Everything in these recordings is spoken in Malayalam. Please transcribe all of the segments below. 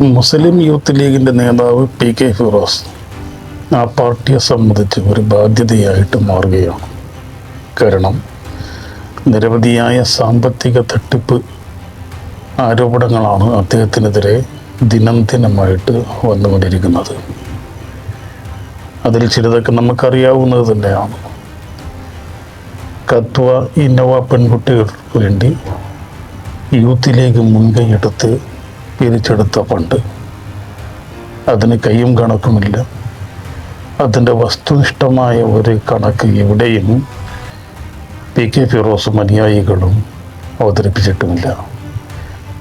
മുസ്ലിം യൂത്ത് ലീഗിന്റെ നേതാവ് പി കെ ഫിറോസ് ആ പാർട്ടിയെ സംബന്ധിച്ച് ഒരു ബാധ്യതയായിട്ട് മാറുകയാണ്. കാരണം നിരവധിയായ സാമ്പത്തിക തട്ടിപ്പ് ആരോപണങ്ങളാണ് അദ്ദേഹത്തിനെതിരെ ദിനം ദിനമായിട്ട് വന്നുകൊണ്ടിരിക്കുന്നത്. അതിൽ ചിലതൊക്കെ നമുക്കറിയാവുന്നത് തന്നെയാണ്. കത്വ ഇന്നോവ പെൺകുട്ടികൾക്ക് വേണ്ടി യൂത്തിലേക്ക് മുൻകൈയെടുത്ത് പിരിച്ചെടുത്ത പണ്ട് അതിന് കൈയും കണക്കുമില്ല. അതിന്റെ വസ്തുനിഷ്ഠമായ ഒരു കണക്ക് എവിടെയും പി കെ ഫിറോസും അനുയായികളും അവതരിപ്പിച്ചിട്ടുമില്ല.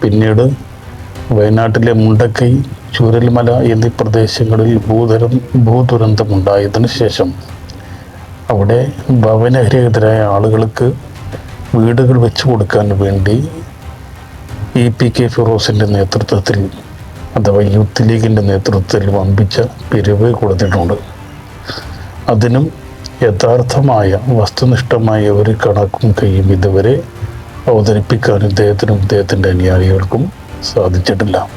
പിന്നീട് വയനാട്ടിലെ മുണ്ടക്കൈ ചുരൽമല എന്നീ പ്രദേശങ്ങളിൽ ഭൂതരം ഭൂദുരന്തമുണ്ടായതിനു ശേഷം അവിടെ ഭവനരഹിതരായ ആളുകൾക്ക് വീടുകൾ വെച്ചു കൊടുക്കാൻ വേണ്ടി ഇ പി കെ ഫിറോസിന്റെ നേതൃത്വത്തിൽ അഥവാ യൂത്ത് ലീഗിന്റെ നേതൃത്വത്തിൽ വമ്പിച്ച പിരിവ് കൊടുത്തിട്ടുണ്ട്. അതിനും യഥാർത്ഥമായ വസ്തുനിഷ്ഠമായ ഒരു കണക്കും കൈയും ഇതുവരെ അവതരിപ്പിക്കാൻ ഇദ്ദേഹത്തിനും ഇദ്ദേഹത്തിന്റെ അനുയായികൾക്കും സാധിച്ചിട്ടില്ല.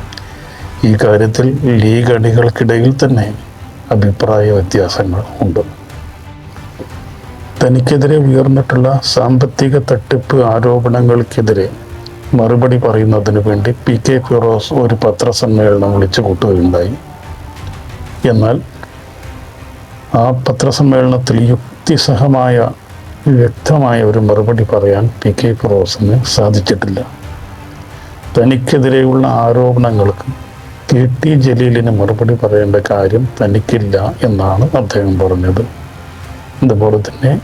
ഈ കാര്യത്തിൽ ലീഗ് അണികൾക്കിടയിൽ തന്നെ അഭിപ്രായ വ്യത്യാസങ്ങൾ ഉണ്ട്. തനിക്കെതിരെ ഉയർന്നിട്ടുള്ള സാമ്പത്തിക തട്ടിപ്പ് ആരോപണങ്ങൾക്കെതിരെ മറുപടി പറയുന്നതിന് വേണ്ടി പി കെ ഫിറോസ് ഒരു പത്രസമ്മേളനം വിളിച്ചു കൂട്ടുകയുണ്ടായി. എന്നാൽ ആ പത്രസമ്മേളനത്തിൽ യുക്തിസഹമായ വ്യക്തമായ ഒരു മറുപടി പറയാൻ പി കെ ഫിറോസിന് സാധിച്ചിട്ടില്ല. തനിക്കെതിരെയുള്ള ആരോപണങ്ങൾക്ക് കെ ടി ജലീലിന് മറുപടി പറയേണ്ട കാര്യം തനിക്കില്ല എന്നാണ് അദ്ദേഹം പറഞ്ഞത്. അതുപോലെ തന്നെ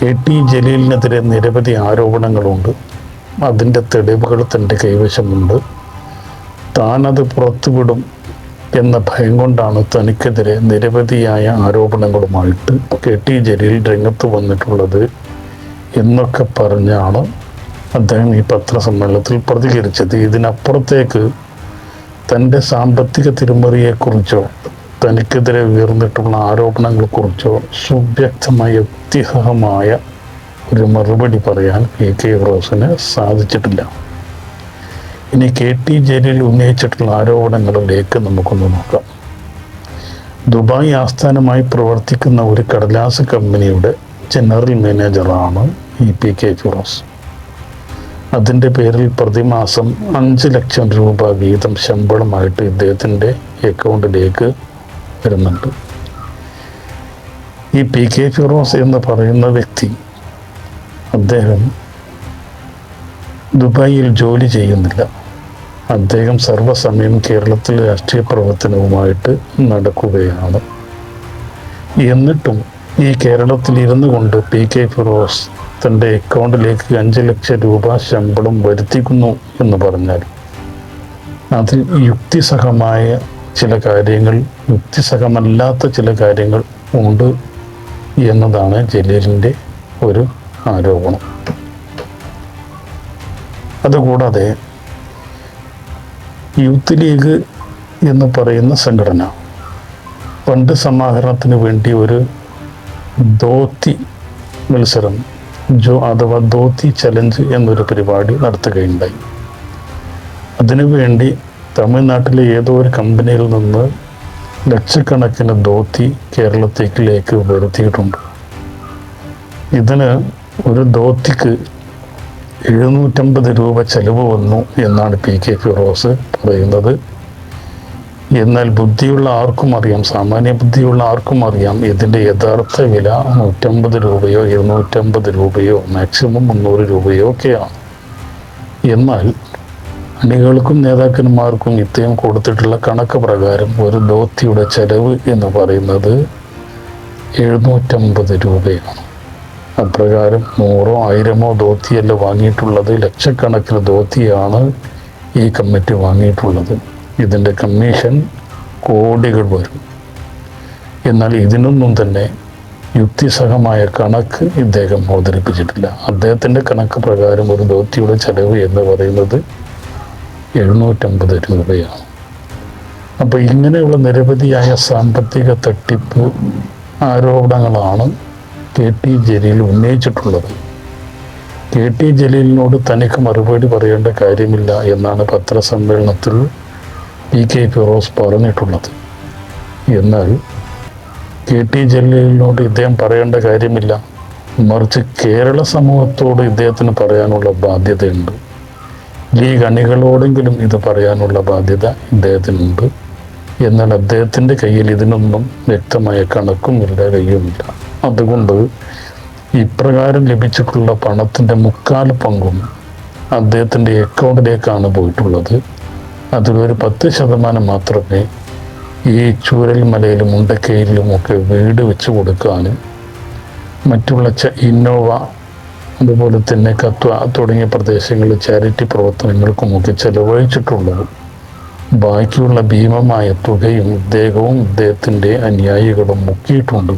കെ ടി ജലീലിനെതിരെ നിരവധി ആരോപണങ്ങളുണ്ട്. അതിന്റെ തെളിവുകൾ തന്റെ കൈവശമുണ്ട്. താനത് പുറത്തുവിടും എന്ന ഭയം കൊണ്ടാണ് തനിക്കെതിരെ നിരവധിയായ ആരോപണങ്ങളുമായിട്ട് കെ ടി ജലീൽ രംഗത്ത് വന്നിട്ടുള്ളത് എന്നൊക്കെ പറഞ്ഞാണ് അദ്ദേഹം ഈ പത്രസമ്മേളനത്തിൽ പ്രതികരിച്ചത്. ഇതിനപ്പുറത്തേക്ക് തന്റെ സാമ്പത്തിക തിരുമറിയെക്കുറിച്ചോ തനിക്കെതിരെ ഉയർന്നിട്ടുള്ള ആരോപണങ്ങളെക്കുറിച്ചോ സുവ്യക്തമായ യുക്തിസഹമായ ഒരു മറുപടി പറയാൻ പി കെ ഫിറോസിന് സാധിച്ചിട്ടില്ല. ഇനി കെ ടി ജലീൽ ഉന്നയിച്ചിട്ടുള്ള ആരോപണങ്ങളിലേക്ക് നമുക്കൊന്ന് നോക്കാം. ദുബായ് ആസ്ഥാനമായി പ്രവർത്തിക്കുന്ന ഒരു കടലാസ് കമ്പനിയുടെ ജനറൽ മാനേജറാണ് ഇ പി കെ ഫിറോസ്. അതിന്റെ പേരിൽ പ്രതിമാസം അഞ്ച് ലക്ഷം രൂപ വീതം ശമ്പളമായിട്ട് ഇദ്ദേഹത്തിന്റെ അക്കൗണ്ടിലേക്ക് വരുന്നുണ്ട്. ഈ പി കെ ഫിറോസ് എന്ന് പറയുന്ന വ്യക്തി അദ്ദേഹം ദുബായിൽ ജോലി ചെയ്യുന്നില്ല. അദ്ദേഹം സർവസമയം കേരളത്തിലെ രാഷ്ട്രീയ പ്രവർത്തനവുമായിട്ട് നടക്കുകയാണ്. എന്നിട്ടും ഈ കേരളത്തിൽ ഇരുന്നു കൊണ്ട് പി കെ ഫിറോസ് തന്റെ അക്കൗണ്ടിലേക്ക് അഞ്ച് ലക്ഷം രൂപ ശമ്പളം വരുത്തിക്കുന്നു എന്ന് പറഞ്ഞാൽ അത് യുക്തിസഹമായ ചില കാര്യങ്ങൾ യുക്തിസഹമല്ലാത്ത ചില കാര്യങ്ങൾ ഉണ്ട് എന്നതാണ് ജലീലിന്റെ ഒരു ആരോപണം. അതുകൂടാതെ യൂത്ത് ലീഗ് എന്ന് പറയുന്ന സംഘടന ഫണ്ട് സമാഹരണത്തിന് വേണ്ടി ഒരു ദോത്തി മത്സരം ജോ അഥവാ ദോത്തി ചലഞ്ച് എന്നൊരു പരിപാടി നടത്തുകയുണ്ടായി. അതിനുവേണ്ടി തമിഴ്നാട്ടിലെ ഏതോ ഒരു കമ്പനിയിൽ നിന്ന് ലക്ഷക്കണക്കിന് ധോത്തി കേരളത്തേക്കിലേക്ക് വരുത്തിയിട്ടുണ്ട് ഇതിന് ഒരു ധോത്തിക്ക് എഴുന്നൂറ്റമ്പത് രൂപ ചെലവ് വന്നു എന്നാണ് പി കെ ഫിറോസ് പറയുന്നത്. എന്നാൽ ബുദ്ധിയുള്ള ആർക്കും അറിയാം സാമാന്യ ബുദ്ധിയുള്ള ആർക്കും അറിയാം ഇതിന്റെ യഥാർത്ഥ വില നൂറ്റമ്പത് രൂപയോ ഇരുന്നൂറ്റമ്പത് രൂപയോ മാക്സിമം മുന്നൂറ് രൂപയോ ഒക്കെയാണ്. എന്നാൽ അണികൾക്കും നേതാക്കന്മാർക്കും ഇത്രയും കൊടുത്തിട്ടുള്ള കണക്ക് പ്രകാരം ഒരു ധോത്തിയുടെ ചെലവ് എന്ന് പറയുന്നത് എഴുന്നൂറ്റമ്പത് രൂപയാണ്. അപ്രകാരം നൂറോ ആയിരമോ ധോത്തിയല്ല വാങ്ങിയിട്ടുള്ളത്. ലക്ഷക്കണക്കിന് ധോത്തിയാണ് ഈ കമ്മിറ്റി വാങ്ങിയിട്ടുള്ളത്. ഇതിന്റെ കമ്മീഷൻ കോടികൾ വരും. എന്നാൽ ഇതിനൊന്നും തന്നെ യുക്തിസഹമായ കണക്ക് ഇദ്ദേഹം അവതരിപ്പിച്ചിട്ടില്ല. അദ്ദേഹത്തിന്റെ കണക്ക് പ്രകാരം ഒരു ധോത്തിയുടെ ചെലവ് എന്ന് പറയുന്നത് എഴുന്നൂറ്റമ്പത് രൂപയാണ്. അപ്പോൾ ഇങ്ങനെയുള്ള നിരവധിയായ സാമ്പത്തിക തട്ടിപ്പ് ആരോപണങ്ങളാണ് കെ ടി ജലീൽ ഉന്നയിച്ചിട്ടുള്ളത്. കെ ടി ജലീലിനോട് തനിക്ക് മറുപടി പറയേണ്ട കാര്യമില്ല എന്നാണ് പത്രസമ്മേളനത്തിൽ പി കെ ഫിറോസ് പറഞ്ഞിട്ടുള്ളത്. എന്നാൽ കെ ടി ജലീലിനോട് ഇദ്ദേഹം പറയേണ്ട കാര്യമില്ല. മറിച്ച് കേരള സമൂഹത്തോട് ഇദ്ദേഹത്തിന് പറയാനുള്ള ബാധ്യതയുണ്ട്. ലീഗ് അണികളോടെങ്കിലും ഇത് പറയാനുള്ള ബാധ്യത ഇദ്ദേഹത്തിനുണ്ട്. എന്നാൽ അദ്ദേഹത്തിന്റെ കയ്യിൽ ഇതിനൊന്നും വ്യക്തമായ കണക്കുമില്ല കയ്യുമില്ല അതുകൊണ്ട് ഇപ്രകാരം ലഭിച്ചിട്ടുള്ള പണത്തിന്റെ മുക്കാൽ പങ്കും അദ്ദേഹത്തിന്റെ അക്കൗണ്ടിലേക്കാണ് പോയിട്ടുള്ളത്. അതിലൊരു പത്ത് ശതമാനം മാത്രമേ ഈ ചൂരൽ മലയിലും മുണ്ടക്കയിലും ഒക്കെ വീട് വെച്ച് കൊടുക്കാനും മറ്റുള്ള ച ഇന്നോവ അതുപോലെ തന്നെ കത്വ തുടങ്ങിയ പ്രദേശങ്ങളിൽ ചാരിറ്റി പ്രവർത്തനങ്ങൾക്കുമൊക്കെ ചെലവഴിച്ചിട്ടുള്ളത് ബാക്കിയുള്ള ഭീമമായ തുകയും ഇദ്ദേഹവും ഇദ്ദേഹത്തിന്റെ അനുയായികളും മുക്കിയിട്ടുണ്ട്.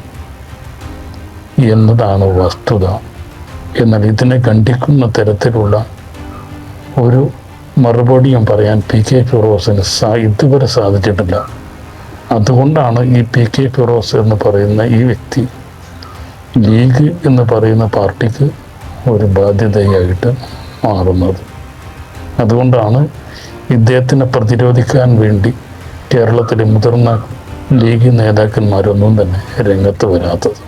എന്നതാണ് വസ്തുത. എന്നാൽ ഇതിനെ കണ്ടിക്കുന്ന തരത്തിലുള്ള ഒരു മറുപടിയും പറയാൻ പി കെ ഫിറോസിന് സാ ഇതുവരെ സാധിച്ചിട്ടില്ല. അതുകൊണ്ടാണ് ഈ പി കെ ഫിറോസ് എന്ന് പറയുന്ന ഈ വ്യക്തി ലീഗ് എന്ന് പറയുന്ന പാർട്ടിക്ക് ഒരു ബാധ്യതയായിട്ട് മാറുന്നത്. അതുകൊണ്ടാണ് ഇദ്ദേഹത്തിനെ പ്രതിരോധിക്കാൻ വേണ്ടി കേരളത്തിലെ മുതിർന്ന ലീഗ് നേതാക്കന്മാരൊന്നും തന്നെ രംഗത്ത് വരാത്തത്.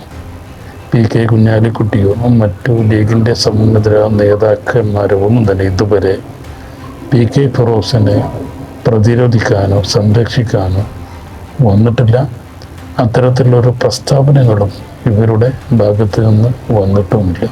പി കെ കുഞ്ഞാലിക്കുട്ടിയോ മറ്റു ലീഗിന്റെ സമുന്നതര നേതാക്കന്മാരോ ഒന്നും തന്നെ ഇതുവരെ പി കെ ഫിറോസിനെ പ്രതിരോധിക്കാനോ സംരക്ഷിക്കാനോ വന്നിട്ടില്ല. അത്തരത്തിലുള്ളൊരു പ്രസ്താവനകളും ഇവരുടെ ഭാഗത്ത് നിന്ന് വന്നിട്ടുമില്ല.